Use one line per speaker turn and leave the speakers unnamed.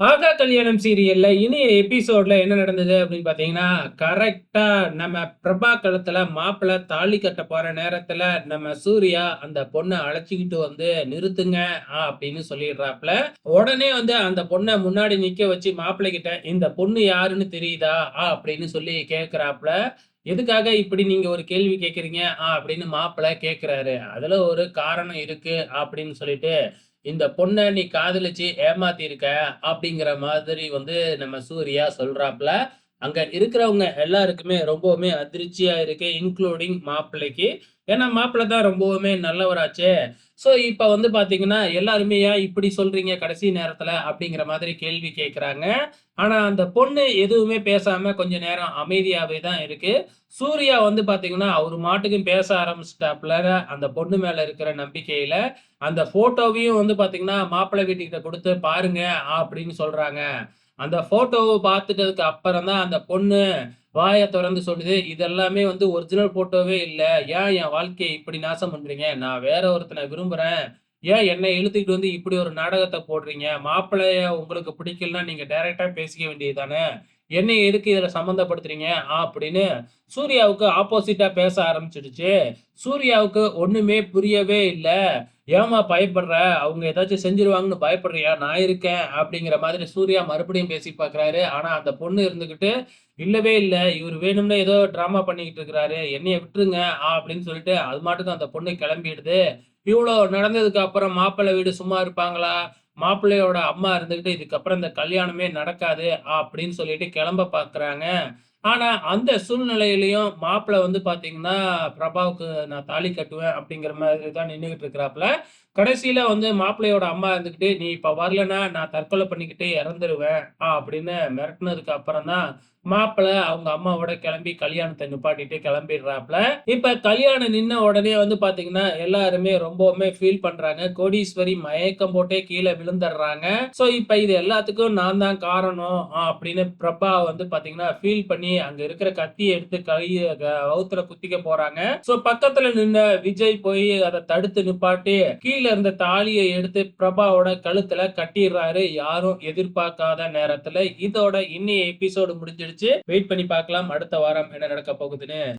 ஆகா கல்யாணம் சீரியல்ல இனிய எபிசோட்ல என்ன நடந்தது அப்படின்னு பாத்தீங்கன்னா கரெக்டா நம்ம பிரபா களத்துல மாப்பிள்ளை தாலி கட்ட போற நேரத்துல நம்ம சூர்யா அந்த பொண்ணை அழைச்சிக்கிட்டு வந்து நிறுத்துங்க ஆ, அப்படின்னு சொல்லிடுறாப்ல உடனே வந்து அந்த பொண்ணை முன்னாடி நிக்க வச்சு மாப்பிள்ளை கிட்ட இந்த பொண்ணு யாருன்னு தெரியுதா? ஆ அப்படின்னு சொல்லி கேக்குறாப்ல எதுக்காக இப்படி நீங்க ஒரு கேள்வி கேக்குறீங்க? ஆ அப்படின்னு மாப்பிள்ள கேக்குறாரு. அதுல ஒரு காரணம் இருக்கு அப்படின்னு சொல்லிட்டு இந்த பொண்ணை நீ காதலிச்சு ஏமாத்தியிருக்க அப்படிங்கிற மாதிரி வந்து நம்ம சூர்யா சொல்றாப்ல. அங்க இருக்கிறவங்க எல்லாருக்குமே ரொம்பவுமே அதிர்ச்சியா இருக்கு. இன்க்ளூடிங் மாப்பிள்ளைக்கு. ஏன்னா மாப்பிள்ளை தான் ரொம்பவுமே நல்லவராச்சே. ஸோ இப்போ வந்து பார்த்தீங்கன்னா, எல்லாருமே "ஏன் இப்படி சொல்றீங்க கடைசி நேரத்துல?" அப்படிங்கிற மாதிரி கேள்வி கேட்குறாங்க ஆனா அந்த பொண்ணு எதுவுமே பேசாம கொஞ்ச நேரம் அமைதியாகவே தான் இருக்கு. சூர்யா வந்து பார்த்தீங்கன்னா, அவர் மாட்டுக்கும் பேச ஆரம்பிச்சிட்டாப்புல அந்த பொண்ணு மேல இருக்கிற நம்பிக்கையில. அந்த ஃபோட்டோவையும் வந்து பார்த்தீங்கன்னா, மாப்பிள்ளை வீட்டுக்கிட்ட கொடுத்து பாருங்க அப்படின்னு சொல்றாங்க. அந்த போட்டோவை பார்த்துட்டதுக்கு அப்புறம் தான் அந்த பொண்ணு வாயை திறந்து சொல்லுது, "இது எல்லாமே வந்து ஒரிஜினல் ஃபோட்டோவே இல்லை ஏன் என் வாழ்க்கையை இப்படி நாசம் பண்றீங்க? நான் வேற ஒருத்தனை விரும்புறேன். ஏன் என்னை இழுத்துக்கிட்டு வந்து இப்படி ஒரு நாடகத்தை போடுறீங்க? மாப்பிள்ளைய உங்களுக்கு பிடிக்கலன்னா நீங்க டைரக்டா பேசிக்க வேண்டியது தானே. என்னை எதுக்கு இதில் சம்மந்தப்படுத்துறீங்க?" அப்படின்னு சூர்யாவுக்கு ஆப்போசிட்டாக பேச ஆரம்பிச்சிடுச்சு சூர்யாவுக்கு ஒன்றுமே புரியவே இல்லை "ஏம்மா பயப்படுற? அவங்க ஏதாச்சும் செஞ்சுருவாங்கன்னு பயப்படுறியா? நான் இருக்கேன்." அப்படிங்கிற மாதிரி சூர்யா மறுபடியும் பேசி பார்க்குறாரு. ஆனால் அந்த பொண்ணு இருந்துக்கிட்டு "இல்லவே இல்லை இவர் வேணும்னே ஏதோ ட்ராமா பண்ணிக்கிட்டு இருக்கிறாரு. என்னைய விட்டுருங்க." அப்படின்னு சொல்லிட்டு அது மாட்டுக்கு அந்த பொண்ணு கிளம்பிடுது. இவ்வளோ நடந்ததுக்கு அப்புறம் மாப்பிள்ளை வீடு சும்மா இருப்பாங்களா? மாப்பிள்ளையோட அம்மா இருந்துக்கிட்டு "இதுக்கப்புறம் இந்த கல்யாணமே நடக்காது." அப்படின்னு சொல்லிட்டு கிளம்ப பார்க்குறாங்க. ஆனா, அந்த சூழ்நிலையிலையும் மாப்பிள்ள வந்து பார்த்தீங்கன்னா, பிரபாவுக்கு நான் தாலி கட்டுவேன் அப்படிங்கிற மாதிரி தான் நின்றுகிட்டு இருக்கிறாப்புல கடைசியில வந்து மாப்பிள்ளையோட அம்மா இருந்துகிட்டு, "நீ இப்ப வரலன்னா நான் தற்கொலை பண்ணிக்கிட்டு இறந்துருவேன்." அப்படின்னு மிரட்டினதுக்கு அப்புறம் தான் மாப்பிள்ள அவங்க அம்மாவோட கிளம்பி கல்யாணத்தை நிப்பாட்டிட்டு கிளம்பிடுறாப்புல இப்ப கல்யாணம் நின்ன உடனே வந்து பாத்தீங்கன்னா எல்லாருமே ரொம்பவுமே ஃபீல் பண்றாங்க. கோடீஸ்வரி மயக்கம் போட்டே கீழே விழுந்துடுறாங்க ஸோ இப்ப இது எல்லாத்துக்கும் நான் தான் காரணம் அப்படின்னு பிரபா வந்து பார்த்தீங்கன்னா, ஃபீல் பண்ணி அங்க இருக்கிற கத்தியை எடுத்து கைய வவுத்துல குத்திக்க போறாங்க. சோ பக்கத்துல நின்ன விஜய் போய் அதை தடுத்து நிப்பாட்டி, கீழ இருந்த தாலியை எடுத்து பிரபாவோட கழுத்துல கட்டிடுறாரு யாரும் எதிர்பார்க்காத நேரத்துல. இதோட இன்னைய எபிசோடு முடிஞ்சிடுச்சு. வெயிட் பண்ணி பார்க்கலாம் அடுத்த வாரம் என்ன நடக்க போகுதுன்னு.